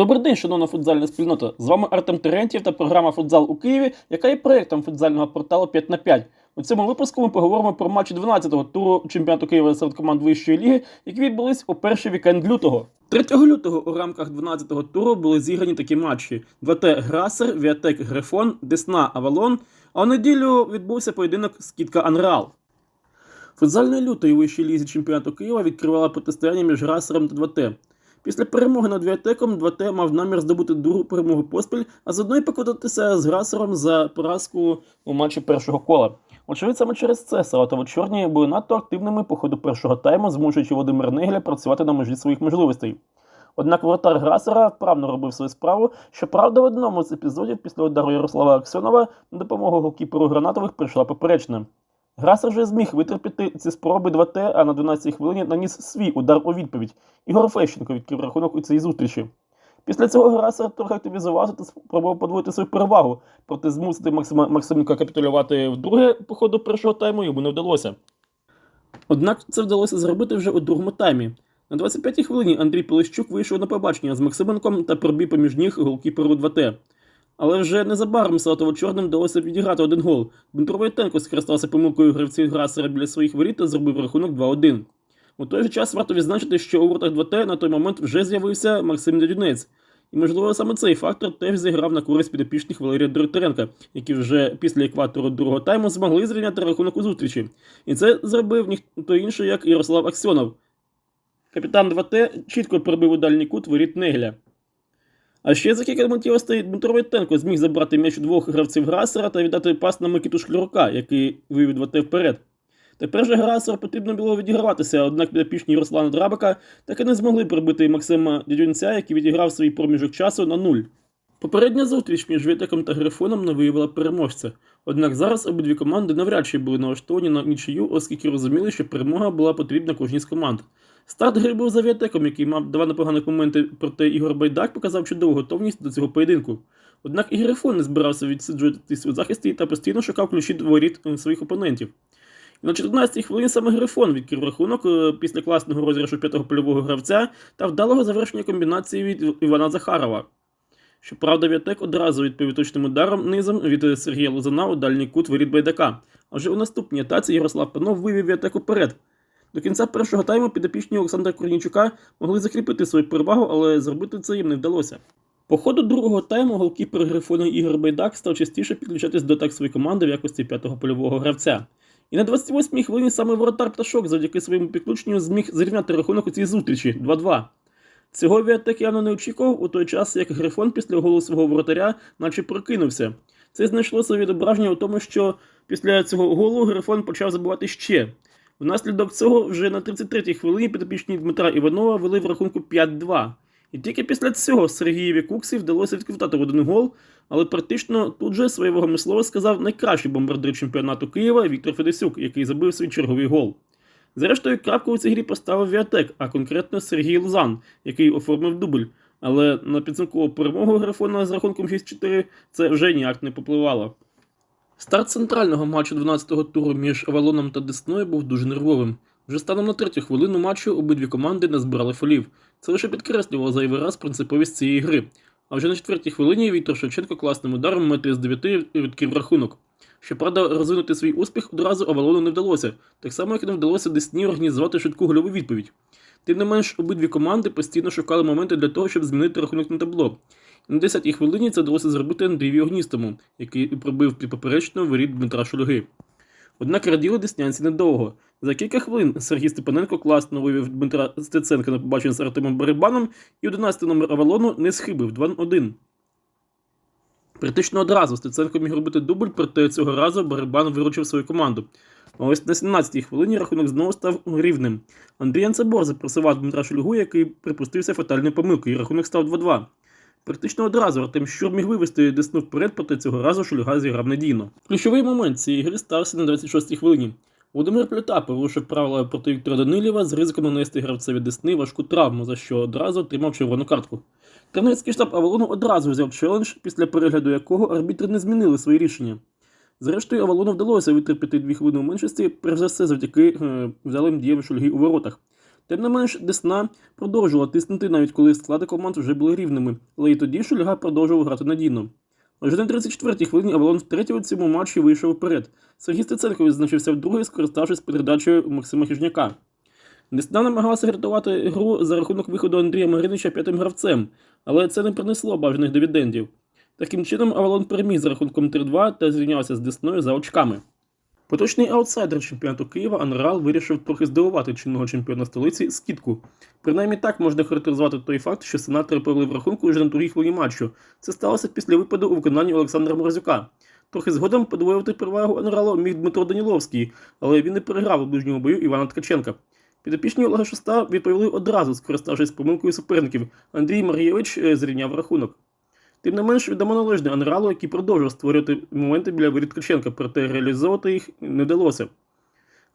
Добрий день, шановна футзальна спільнота. З вами Артем Терентів та програма Футзал у Києві, яка є проєктом футзального порталу 5 на 5. У цьому випуску ми поговоримо про матчі 12-го туру чемпіонату Києва серед команд вищої ліги, які відбулись у перший вікенд лютого. 3 лютого у рамках 12-го туру були зіграні такі матчі: 2Т Грасер, Віатек Грифон, Десна Авалон. А у неділю відбувся поєдинок Скітка Анреал. Футзальний лютий у вищій лізі чемпіонату Києва відкривала протистояння між Грасером та 2Т. Після перемоги над Віатеком 2Т мав намір здобути другу перемогу поспіль, а заодно й покотитися з Грасером за поразку у матчі першого кола. Очевидь, саме через це салатово-чорні були надто активними по ходу першого тайму, змушуючи Володимира Негеля працювати на межі своїх можливостей. Однак воротар Грасера вправно робив свою справу. Щоправда, в одному з епізодів після удару Ярослава Аксьонова на допомогу голкіперу Гранатових прийшла поперечна. Грасер вже зміг витерпіти ці спроби 2Т, а на 12-й хвилині наніс свій удар у відповідь. Ігор Фещенко відкрив рахунок у цій зустрічі. Після цього Грасер трохи активізувався та спробував подвоїти свою перевагу, проте змусити Максима Максименка капітулювати вдруге по ходу першого тайму йому не вдалося. Однак це вдалося зробити вже у другому таймі. На 25-й хвилині Андрій Полищук вийшов на побачення з Максименком та пробив поміж ніг голкіперу 2Т. Але вже незабаром Салатово-Чорним вдалося відіграти один гол. Дмитро Войтенко скористався помилкою гравців Грасера біля своїх воріт та зробив рахунок 2-1. У той же час варто відзначити, що у воротах 2Т на той момент вже з'явився Максим Дядюнець. І, можливо, саме цей фактор теж зіграв на користь підопічних Валерія Доротеренка, які вже після екватору другого тайму змогли зрівняти рахунок у зустрічі. І це зробив ніхто інший, як Ярослав Аксьонов. Капітан 2Т чітко пробив у дальній кут воріт Негеля. А ще за кілька миттєвостей Дмитро зміг забрати м'яч у двох гравців Грасера та віддати пас на Микиту Шклярука, який вивів 2Т вперед. Тепер же Грасеру потрібно було відіграватися, однак підопічні Руслана Драбика так і не змогли прибити Максима Дядюнця, який відіграв свій проміжок часу на нуль. Попередня зустріч між Вітеком та Грифоном не виявила переможця. Однак зараз обидві команди навряд чи були налаштовані на нічию, оскільки розуміли, що перемога була потрібна кожній з команд. Старт гри був за Віатеком, який мав два непоганих моменти, проте Ігор Байдак показав чудову готовність до цього поєдинку. Однак і Грифон не збирався відсиджуватись у захисті та постійно шукав ключі до воріт е, своїх опонентів. І на 14-й хвилині саме Грифон відкрив рахунок е, після класного розіграшу п'ятого польового гравця та вдалого завершення комбінації від Івана Захарова. Щоправда, Віатек одразу відповів точним ударом низом від Сергія Лузана у дальній кут воріт Байдака. А вже у наступній атаці Ярослав Панов вивів Віатек уперед. До кінця першого тайму підопічні Олександра Корнійчука могли закріпити свою перевагу, але зробити це їм не вдалося. По ходу другого тайму голкіпер Грифона Ігор Байдак став частіше підключатись до так своєї команди в якості п'ятого польового гравця. І на 28-й хвилині саме воротар Пташок завдяки своєму підключенню зміг зрівняти рахунок у цій зустрічі 2-2. Цього Віатек явно не очікував у той час, як Грифон після голу свого воротаря наче прокинувся. Це знайшло своє відображення у тому, що після цього голу Грифон почав забувати ще. Внаслідок цього вже на 33-й хвилині підопічні Дмитра Іванова вели в рахунку 5-2. І тільки після цього Сергієві Куксі вдалося відквитати в один гол, але практично тут же своє вогомислово сказав найкращий бомбардир чемпіонату Києва Віктор Федесюк, який забив свій черговий гол. Зрештою, крапку у цій грі поставив Віатек, а конкретно Сергій Лузан, який оформив дубль. Але на підсумкову перемогу графона з рахунком 6-4 це вже ніяк не попливало. Старт центрального матчу 12-го туру між Авалоном та Десною був дуже нервовим. Вже станом на третю хвилину матчу обидві команди не збирали фолів. Це лише підкреслювало зайвий раз принциповість цієї гри. А вже на четвертій хвилині Віктор Шевченко класним ударом метрі з 9 відкрив рахунок. Щоправда, розвинути свій успіх одразу Авалону не вдалося, так само як не вдалося Десні організувати швидку гольову відповідь. Тим не менш, обидві команди постійно шукали моменти для того, щоб змінити рахунок на табло. На 10-й хвилині це вдалося зробити Андрію Огністому, який пробив поперечну воріт Дмитра Шульги. Однак раділи деснянці недовго. За кілька хвилин Сергій Степаненко класно вивів Дмитра Стеценка на побачення з Артемом Барибаном, і 11 номер Авалону не схибив 2-1. Практично одразу Стеценко міг робити дубль, проте цього разу Барибан виручив свою команду. А ось на 17-й хвилині рахунок знову став рівним. Андрій Анцебор запросував Дмитра Шульгу, який припустився фатальною помилкою, і рахунок став 2-2. Практично одразу Артем Щур міг вивести Десну вперед, проте цього разу Шульга зіграв надійно. Ключовий момент цієї гри стався на 26-й хвилині. Володимир Плюта порушив правила проти Віктора Данилєва з ризиком нанести гравцеві Десни важку травму, за що одразу отримав червону картку. Тренерський штаб Авалону одразу взяв челендж, після перегляду якого арбітри не змінили свої рішення. Зрештою, Авалону вдалося витерпіти дві хвилини у меншості, перш за все завдяки е, вдалим діям Шульги у воротах. Тим не менш, Десна продовжувала тиснути, навіть коли склади команд вже були рівними, але і тоді Шульга продовжував грати надійно. Вже на 34-й хвилині Авалон втретє у цьому матчі вийшов вперед. Сергій Стеценко відзначився вдруге, скориставшись передачею Максима Хижняка. Десна намагалася рятувати гру за рахунок виходу Андрія Маринича п'ятим гравцем, але це не принесло бажаних дивідендів. Таким чином, Авалон переміг за рахунком 3-2 та зрівнявся з Десною за очками. Поточний аутсайдер чемпіонату Києва Анрал вирішив трохи здивувати чинного чемпіона столиці скидку. Принаймні так можна характеризувати той факт, що сенатори повели в рахунку вже на другій хвилині матчу. Це сталося після випаду у виконанні Олександра Морозюка. Трохи згодом подвоювати перевагу Анралу міг Дмитро Даніловський, але він не переграв у ближньому бою Івана Ткаченка. Підопічні Олега Шоста відповіли одразу, скориставшись помилкою суперників. Андрій Мар'євич е, зрівняв рахунок. Тим не менш, відомо належне Анралу, який продовжував створювати моменти біля воріт Ткаченка, проте реалізовувати їх не вдалося.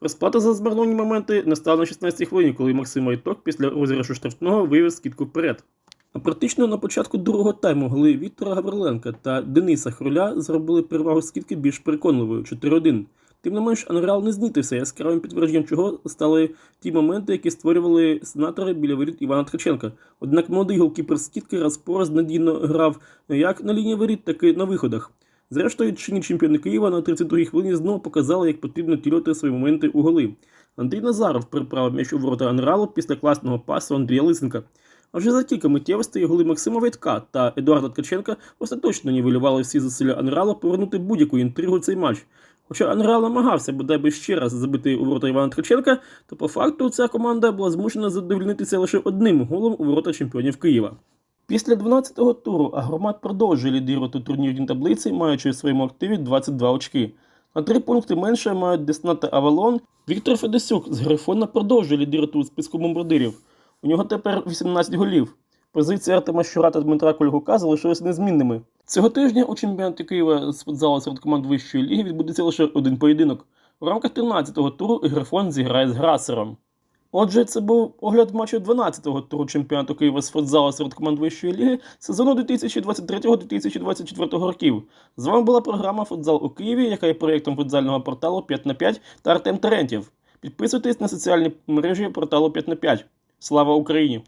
Розплата за змарновані моменти настала на 16-й хвилині, коли Максим Айток після розіграшу штрафного вивів скидку вперед. А практично на початку другого тайму голи Віктора Гавриленка та Дениса Хруля зробили перевагу скидки більш переконливою 4-1. Тим не менш, Анрал не знітився яскравим підтвердженням, чого стали ті моменти, які створювали сенатори біля воріт Івана Ткаченка. Однак молодий голкіпер скидки раз по раз надійно грав як на лінії воріт, так і на виходах. Зрештою, чинні чемпіони Києва на 32-й хвилині знову показали, як потрібно тілювати свої моменти у голи. Андрій Назаров приправив м'яч у ворота Анралу після класного пасу Андрія Лисенка. А вже за кілька миттєвостей голи Максима Вайтка та Едуарда Ткаченка остаточно нівелювали всі зусилля Анрала повернути будь-яку інтригу цей матч. Хоча Анрал намагався бодай би ще раз забити у ворота Івана Ткаченка, то по факту ця команда була змушена задовольнитися лише одним голом у ворота чемпіонів Києва. Після 12-го туру Агромат продовжує лідирувати турнірній таблиці, маючи в своєму активі 22 очки. На три пункти менше мають Десна та Авалон. Віктор Федосюк з Грифона продовжує лідирувати у списку бомбардирів. У нього тепер 18 голів. Позиції Артема Щура та Дмитра Кольгука залишилися незмінними. Цього тижня у чемпіонаті Києва з футзалу серед команд вищої ліги відбудеться лише один поєдинок. У рамках 13-го туру Грифон зіграє з Грасером. Отже, це був огляд матчу 12-го туру чемпіонату Києва з футзалу серед команд вищої ліги сезону 2023-2024 років. З вами була програма Футзал у Києві, яка є проєктом футзального порталу 5 на 5 та Артем Терентів. Підписуйтесь на соціальні мережі порталу 5 на 5. Слава Україні!